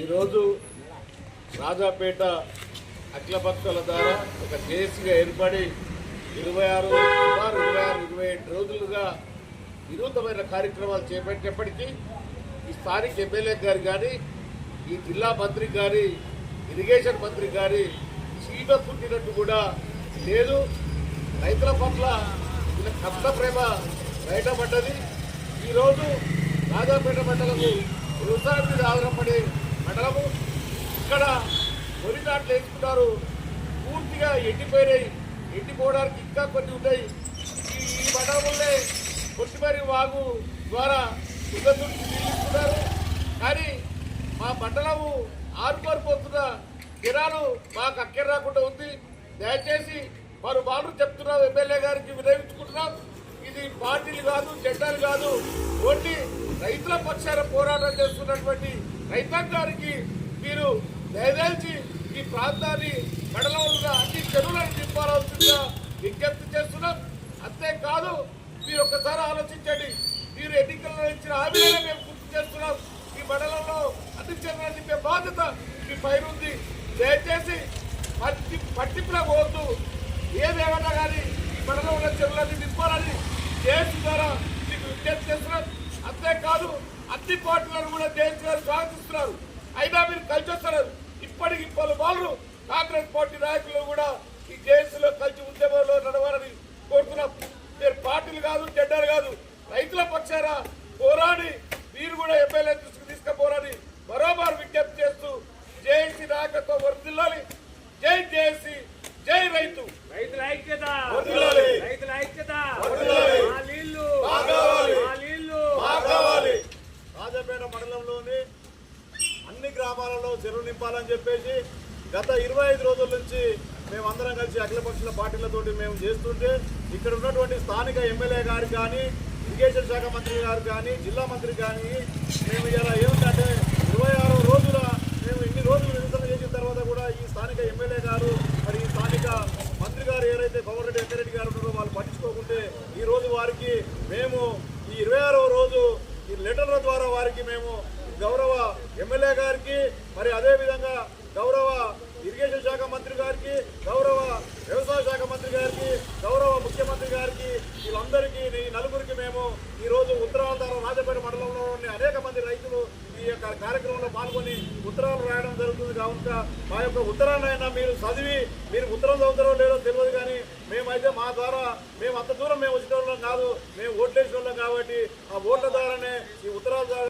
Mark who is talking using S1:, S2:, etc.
S1: ఈరోజు రాజాపేట అఖిలపక్షాల ద్వారా ఒక జేఏసీగా ఏర్పడి ఇరవై ఆరు సుమారు ఇరవై ఆరు ఇరవై ఏడు రోజులుగా వినూతమైన కార్యక్రమాలు చేపట్టేప్పటికీ ఈ స్థానిక ఎమ్మెల్యే గారు కానీ ఈ జిల్లా మంత్రి గారి ఇరిగేషన్ మంత్రి గారి చీమ పుట్టినట్టు కూడా లేదు. రైతుల పట్ల ఇలా కష్ట ప్రేమ బయటపడ్డది. ఈరోజు రాజాపేట మండలము వ్యవసాయం మీద ఆధారపడే మండలము. ఇక్కడ వరి నాట్లు వేసుకున్నారు. పూర్తిగా ఎండిపోయినాయి. ఎండిపోవడానికి ఇంకా కొన్ని ఉన్నాయి. ఈ ఈ మండలంలో కొట్టిమరి వాగు ద్వారా సుగంధుడికి నిలుస్తున్నారు కానీ మా మండలము ఆరుమారిపోతున్న జనాలు మాకు అక్కర రాకుండా ఉంది. దయచేసి వారు వాళ్ళు చెప్తున్నాం. ఎమ్మెల్యే గారికి వినయించుకుంటున్నాం ఇది పార్టీలు కాదు జెండాలు కాదు. ఓన్లీ రైతుల పక్షాన పోరాటం చేస్తున్నటువంటి రైతాంగానికి మీరు దయదాల్చి ఈ ప్రాంతాన్ని మండలంలో అన్ని చెరువులను నింపాల్సిందిగా విజ్ఞప్తి చేస్తున్నాం. అంతేకాదు మీరు ఒక్కసారి ఆలోచించండి. మీరు ఎన్నికల్లో ఇచ్చిన హామీలను మేము గుర్తు చేస్తున్నాం. ఈ మండలంలో అన్ని చెరువులను నింపే బాధ్యత మీ పైన ఉంది. దయచేసి పట్టి పట్టింపులో పోవద్దు. ఏదేమన్నా కానీ ఈ మండలంలో చెరువులన్నీ నింపాలని దేశం ద్వారా మీకు విజ్ఞప్తి చేస్తున్నాం. అంతేకాదు అన్ని పార్టీలను కూడా దేశం గారు స్వాగతిస్తున్నారు అయినా మీరు కలిసి వస్తున్నారు ఇప్పటికి పలు వాళ్ళు కాంగ్రెస్ పార్టీ నాయకులు కూడా ఈ దేశంలో కలిసి ఉద్యమంలో నడవాలని కోరుతున్నాం. మీరు పార్టీలు కాదు జెండాలు కాదు రైతుల పక్షాన పోరాడి మీరు కూడా ఎమ్మెల్యే దృష్టికి తీసుకుపోరాని మరోమారు విజ్ఞప్తి చేస్తూ జేఏసీ నాయకత్వం వర్దిల్లాలి జై జేఏసీ జై రైతు.
S2: రైతుల ఐక్యత. రైతుల ఐక్యత.
S3: రాజపేట మండలంలోని అన్ని గ్రామాలలో చెరువు నింపాలని చెప్పేసి గత ఇరవై ఐదు రోజుల నుంచి మేమందరం కలిసి అఖిలపక్షుల పార్టీలతోటి మేము చేస్తుంటే ఇక్కడ ఉన్నటువంటి స్థానిక ఎమ్మెల్యే గారు కానీ ఇరిగేషన్ శాఖ మంత్రి గారు కానీ జిల్లా మంత్రి కానీ మేము ఇలా ఏమిటంటే ఇరవై ఆరో రోజుల మేము ఇన్ని రోజులు నిరసన చేసిన తర్వాత కూడా ఈ స్థానిక ఎమ్మెల్యే గారు మరి ఈ స్థానిక మంత్రి గారు ఏదైతే పవన్ వెంకరెడ్డి గారు ఉన్నారో వాళ్ళు పట్టించుకోకుంటే ఈ రోజు వారికి మేము ఈ ఇరవై రోజు ఈ లెటర్ల ద్వారా వారికి మేము గౌరవ ఎమ్మెల్యే గారికి మరి అదేవిధంగా గౌరవ ఇరిగేషన్ శాఖ మంత్రి గారికి గౌరవ వ్యవసాయ శాఖ మంత్రి గారికి గౌరవ ముఖ్యమంత్రి గారికి వీళ్ళందరికీ ఈ నలుగురికి మేము ఈరోజు ఉత్తరాంధ్ర రాజపేట మండలంలోని అనేక మంది రైతులు ఈ యొక్క కార్యక్రమంలో పాల్గొని ఉత్తరాలు రాయడం జరుగుతుంది. కావున మా యొక్క ఉత్తరాన్నైనా మీరు చదివి మీరు ఉత్తరం చదువుతారో లేదో తెలియదు కానీ మేమైతే మా ద్వారా మేము అంత దూరం మేము వచ్చిన వాళ్ళం కాదు మేము ఓట్లేసిన వాళ్ళం కాబట్టి ఆ ఓట్ల ద్వారానే ఈ ఉత్తరాల